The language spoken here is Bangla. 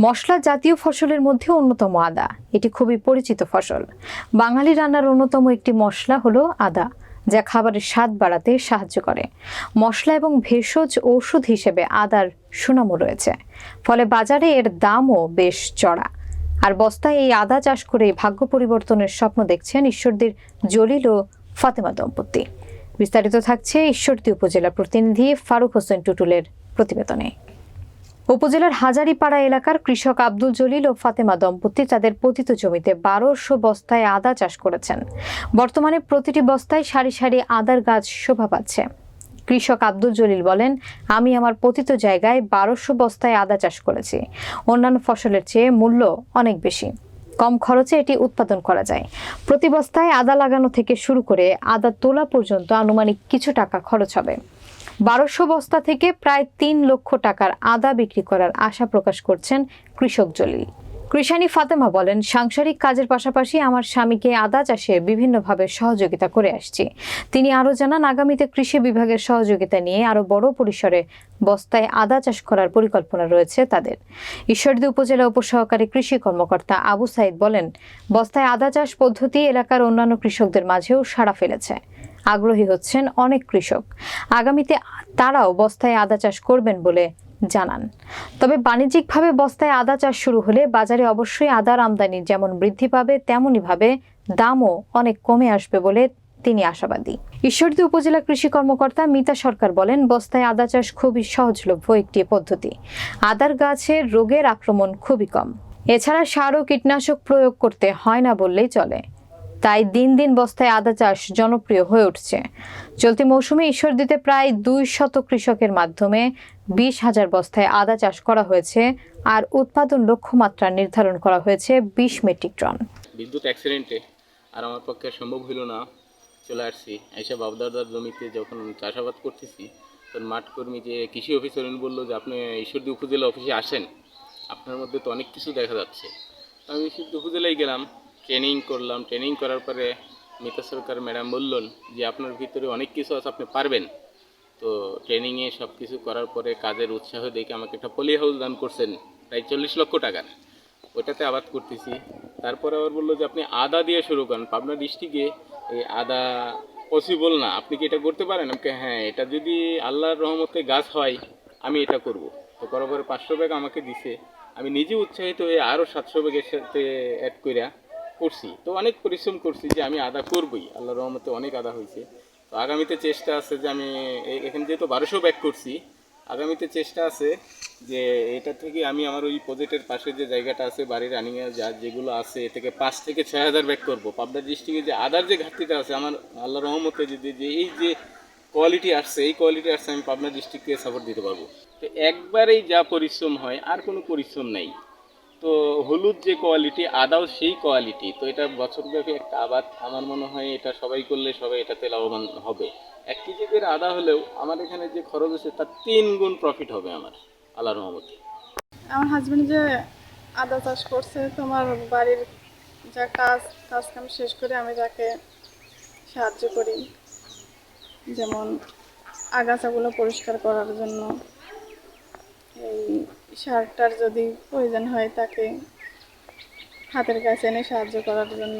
মশলা জাতীয় ফসলের মধ্যে অন্যতম আদা। এটি খুবই পরিচিত ফসল। বাঙালি রান্নার অন্যতম একটি মশলা হলো আদা, যা খাবারের স্বাদ বাড়াতে সাহায্য করে। মশলা এবং ভেষজ ঔষধ হিসেবে আদার সুনামও রয়েছে। ফলে বাজারে এর দামও বেশ চড়া। আর বস্তায় এই আদা চাষ করে ভাগ্য পরিবর্তনের স্বপ্ন দেখছেন ঈশ্বরদীর জলিল ও ফাতেমা দম্পতি। বিস্তারিত থাকছে ঈশ্বরদী উপজেলা প্রতিনিধি ফারুক হোসেন টুটুলের প্রতিবেদনে। উপজেলার হাজারিপাড়া এলাকার কৃষক আব্দুল জলিল ও ফাতেমা দম্পতি তাদের পতিত জমিতে বারোশো বস্তায় আদা চাষ করেছেন। বর্তমানে প্রতিটি বস্তায় সারি সারি আদার গাছ শোভা পাচ্ছে। কৃষক আব্দুল জলিল বলেন, আমি আমার পতিত জায়গায় বারোশো বস্তায় আদা চাষ করেছি। অন্যান্য ফসলের চেয়ে মূল্য অনেক বেশি। কম খরচে এটি উৎপাদন করা যায়। প্রতি বস্তায় আদা লাগানো থেকে শুরু করে আদা তোলা পর্যন্ত আনুমানিক কিছু টাকা খরচ হবে। বারোশো বস্তা থেকে প্রায় তিন লক্ষ টাকার আদা বিক্রি করার আশা প্রকাশ করছেন কৃষক জলিল। কৃষানী ফাতেমা বলেন, সাংসারিক কাজের পাশাপাশি আমার স্বামীকে আদা চাষে বিভিন্নভাবে সহযোগিতা করে আসছি। তিনি আরও জানান, আগামীতে কৃষি বিভাগের সহযোগিতা নিয়ে আরও বড় পরিসরে বস্তায় আদা চাষ করার পরিকল্পনা রয়েছে তাদের। ঈশ্বরদী উপজেলা উপসহকারী কৃষি কর্মকর্তা আবু সাইদ বলেন, বস্তায় আদা চাষ পদ্ধতি এলাকার অন্যান্য কৃষকদের মাঝেও সাড়া ফেলেছে। আগ্রহী হচ্ছেন অনেক কৃষক। আগামীতে তারাও বস্তায় আদা চাষ করবেন বলে জানান। তবে বাণিজ্যিকভাবে বস্তায় আদা চাষ শুরু হলে বাজারে অবশ্যই আদার আমদানি যেমন বৃদ্ধি পাবে, তেমনইভাবে দামও অনেক কমে আসবে বলে তিনি আশাবাদী। ঈশ্বরদী উপজেলা কৃষি কর্মকর্তা মিতা সরকার বলেন, বস্তায় আদা চাষ খুবই সহজলভ্য একটি পদ্ধতি। আদার গাছের রোগের আক্রমণ খুবই কম। এছাড়া সার ও কীটনাশক প্রয়োগ করতে হয় না বললেই চলে। তাই দিন দিন বস্তায় আদা চাষ জনপ্রিয় হয়ে উঠছে। চলতি মৌসুমে ঈশ্বরদীতে প্রায় দুই শত কৃষকের মাধ্যমে বিশ হাজার বস্তায় আদা চাষ করা হয়েছে আর উৎপাদন লক্ষ্যমাত্রা নির্ধারণ করা হয়েছে বিশ মেট্রিক টন। বিদ্যুৎ অ্যাক্সিডেন্টে আর আমার পক্ষে সম্ভব হইল না, চলে আসছি। এসে বাবদাদার জমিতে যখন চাষাবাদ করতেছি, তখন মাঠ কর্মী যে কৃষি অফিসার উনি বলল যে, আপনি ঈশ্বরদী উপজেলা অফিসে আসেন। আপনার মধ্যে তো অনেক কিছু দেখা যাচ্ছে। আমি ঈশ্বরদী উপজেলায় গেলাম। ট্রেনিং করলাম ট্রেনিং করার পরে মিতা সরকার ম্যাডাম বললেন যে আপনার ভিতরে অনেক কিছু আছে, আপনি পারবেন। তো ট্রেনিংয়ে সব কিছু করার পরে কাজের উৎসাহ দেখে আমাকে একটা পলি হাউস দান করছেন, প্রায় চল্লিশ লক্ষ টাকার। ওটাতে আবাদ করতেছি। তারপরে আবার বলল যে আপনি আদা দিয়ে শুরু করেন। পাবনা ডিস্ট্রিক্টে এই আদা পসিবল না। আপনি কি এটা করতে পারেন? আমাকে হ্যাঁ এটা যদি আল্লাহর রহমতে গাছ হয়, আমি এটা করব। তো করার পরে পাঁচশো ব্যাগ আমাকে দিছে। আমি নিজে উৎসাহিত হয়ে আরও সাতশো ব্যাগের সাথে অ্যাড কইরা করছি, তো অনেক পরিশ্রম করছি যে আমি আদা করবই। আল্লাহ রহমতে অনেক আদা হয়েছে। তো আগামীতে চেষ্টা আছে যে আমি এখানে যেহেতু বারোশো ব্যাগ করছি, আগামীতে চেষ্টা আছে যে এটা থেকে আমি আমার ওই প্রজেক্টের পাশে যে জায়গাটা আছে বাড়ির রানিংয়ে যা যেগুলো আছে, এ থেকে পাঁচ থেকে ছয় হাজার ব্যাগ করব। পাবনা ডিস্ট্রিক্টে যে আদার যে ঘাটতিটা আছে, আমার আল্লাহ রহমতে যদি যে এই যে কোয়ালিটি আসছে, এই কোয়ালিটি আসছে, আমি পাবনা ডিস্ট্রিক্টকে সাপোর্ট দিতে পারব। তো একবারেই যা পরিশ্রম হয়, আর কোনো পরিশ্রম নেই। তো হলুদ যে কোয়ালিটি আদাও সেই কোয়ালিটি তো এটা বছরব্যাপী একটা আবাদ। আমার মনে হয় এটা সবাই করলে সবাই এটাতে লাভবান হবে। এক কেজি আদা হলেও আমার এখানে যে খরচ আছে, তার তিন গুণ প্রফিট হবে আমার আল্লাহ রহমতে। আমার হাজব্যান্ড যে আদা চাষ করছে, তোমার বাড়ির যা কাজ কাজ কাম শেষ করে আমি তাকে সাহায্য করি। যেমন আগাছাগুলো পরিষ্কার করার জন্য। সারটার যদি প্রয়োজন হয় তাকে হাতের কাছে এনে সাহায্য করার জন্য।